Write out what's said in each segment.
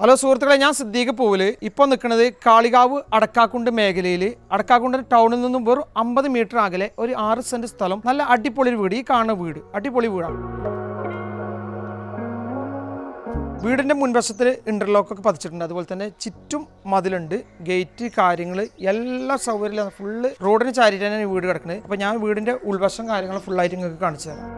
Hello സുഹൃത്തുക്കളെ ഞാൻ സിദ്ദീഖ് പൂവിൽ. ഇപ്പോൾ നിൽക്കുന്നത് കാളികാവ് അടക്കാക്കുണ്ട് മേഖലയിൽ അടക്കാക്കുണ്ട് ടൗണിൽ നിന്നും വെറും അമ്പത് മീറ്റർ അകലെ ഒരു ആറ് സെന്റ് സ്ഥലം. നല്ല അടിപൊളി വീട് ഈ കാണുന്ന വീട്. അടിപൊളി വീടാണ്. വീടിന്റെ മുൻവശത്തിൽ ഇന്റർലോക്കൊക്കെ പതിച്ചിട്ടുണ്ട്. അതുപോലെ തന്നെ ചുറ്റും മതിലുണ്ട് ഗേറ്റ് കാര്യങ്ങൾ എല്ലാ സൗകര്യങ്ങളും ഫുള്ള് റോഡിന് ചാരിയിട്ടാണ് വീട് കിടക്കുന്നത് അപ്പോൾ ഞാൻ വീടിന്റെ ഉൾവശം കാര്യങ്ങൾ ഫുള്ളായിട്ട് നിങ്ങൾക്ക് കാണിച്ചു തരാം.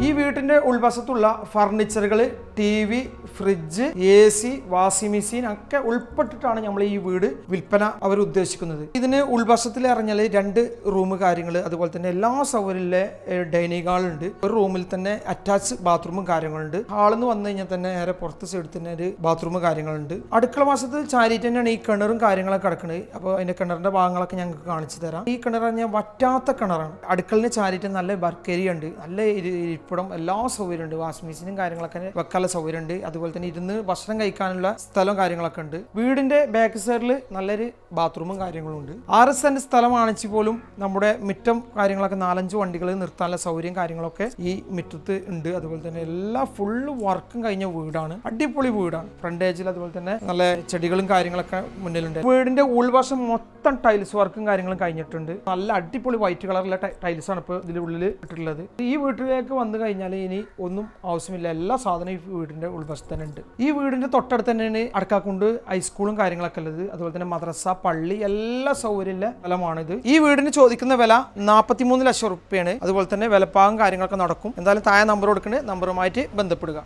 ഈ വീട്ടിന്റെ ഉൾവശത്തുള്ള ഫർണിച്ചറുകൾ T V fridge A C washing machine ഒക്കെ ഉൾപ്പെട്ടിട്ടാണ് നമ്മൾ ഈ വീട് വിൽപ്പന അവർ ഉദ്ദേശിക്കുന്നത്. ഇതിന് ഉൾവശത്തിൽ ഇറങ്ങിയാൽ രണ്ട് റൂം കാര്യങ്ങൾ അതുപോലെ തന്നെ എല്ലാ സൗകര്യത്തിലെ ഡൈനിങ് ഹാൾ ഉണ്ട്. ഒരു റൂമിൽ തന്നെ അറ്റാച്ച് ബാത്റൂമും കാര്യങ്ങളുണ്ട്. ഹാളിന്ന് വന്നു കഴിഞ്ഞാൽ തന്നെ നേരെ പുറത്ത് സൈഡിൽ തന്നെ ഒരു ബാത്റൂം കാര്യങ്ങളുണ്ട്. അടുക്കള മാസത്തിൽ ചാരിയിട്ട് തന്നെയാണ് ഈ കിണറും കാര്യങ്ങളൊക്കെ കിടക്കുന്നത് അപ്പോൾ അതിന്റെ കിണറിന്റെ ഭാഗങ്ങളൊക്കെ ഞങ്ങൾക്ക് കാണിച്ചു തരാം. ഈ കിണർ പറഞ്ഞാൽ വറ്റാത്ത കിണറാണ്. അടുക്കളന് ചാരിയിട്ട് നല്ല ബർക്കരിയുണ്ട് നല്ല ഇരി- ഇരിപ്പിടം എല്ലാ സൗകര്യമുണ്ട്. വാഷിംഗ് മെഷീനും കാര്യങ്ങളൊക്കെ വെക്കാനുള്ള സൗകര്യമുണ്ട്. അതുപോലെ തന്നെ ഇരുന്ന് ഭക്ഷണം കഴിക്കാനുള്ള സ്ഥലവും കാര്യങ്ങളൊക്കെ ഉണ്ട്. വീടിന്റെ ബാക്ക് സൈഡിൽ നല്ലൊരു ബാത്റൂമും കാര്യങ്ങളും ഉണ്ട്. ആറ് സെന്റ് സ്ഥലമാണെങ്കിൽ പോലും നമ്മുടെ മിറ്റം കാര്യങ്ങളൊക്കെ നാലഞ്ച് വണ്ടികൾ നിർത്താനുള്ള സൗകര്യം കാര്യങ്ങളൊക്കെ ഈ മുറ്റത്ത് ഉണ്ട്. അതുപോലെ തന്നെ എല്ലാ ഫുള്ള് വർക്കും കഴിഞ്ഞ വീടാണ്. അടിപൊളി വീടാണ്. ഫ്രണ്ടേജിൽ അതുപോലെ തന്നെ നല്ല ചെടികളും കാര്യങ്ങളൊക്കെ മുന്നിലുണ്ട്. വീടിന്റെ ഉൾവശം മൊത്തം ടൈൽസ് വർക്കും കാര്യങ്ങളും കഴിഞ്ഞിട്ടുണ്ട്. നല്ല അടിപൊളി വൈറ്റ് കളറിലെ ടൈൽസ് ആണ് ഇപ്പോൾ ഇതിന്റെ ഉള്ളിൽ ഇട്ടിട്ടുള്ളത്. ഈ വീട്ടിലേക്ക് വന്നു കഴിഞ്ഞാൽ ഇനി ഒന്നും ആവശ്യമില്ല. എല്ലാ സാധനവും ഈ വീടിന്റെ ഉൾവശത്ത് തന്നെ ഉണ്ട്. ഈ വീടിന്റെ തൊട്ടടുത്ത് തന്നെയാണ് അടക്കാക്കുണ്ട് ഹൈസ്കൂളും കാര്യങ്ങളൊക്കെ ഉള്ളത്. അതുപോലെ തന്നെ മദ്രസ പള്ളി എല്ലാ സൗകര്യമുള്ള സ്ഥലമാണിത് ഈ വീടിന് ചോദിക്കുന്ന വില നാൽപ്പത്തിമൂന്ന് ലക്ഷം റുപ്യാണ്. അതുപോലെ തന്നെ വിലപ്പാകും കാര്യങ്ങളൊക്കെ നടക്കും. എന്തായാലും താഴെ നമ്പർ കൊടുക്കണേ. നമ്പറുമായിട്ട് ബന്ധപ്പെടുക.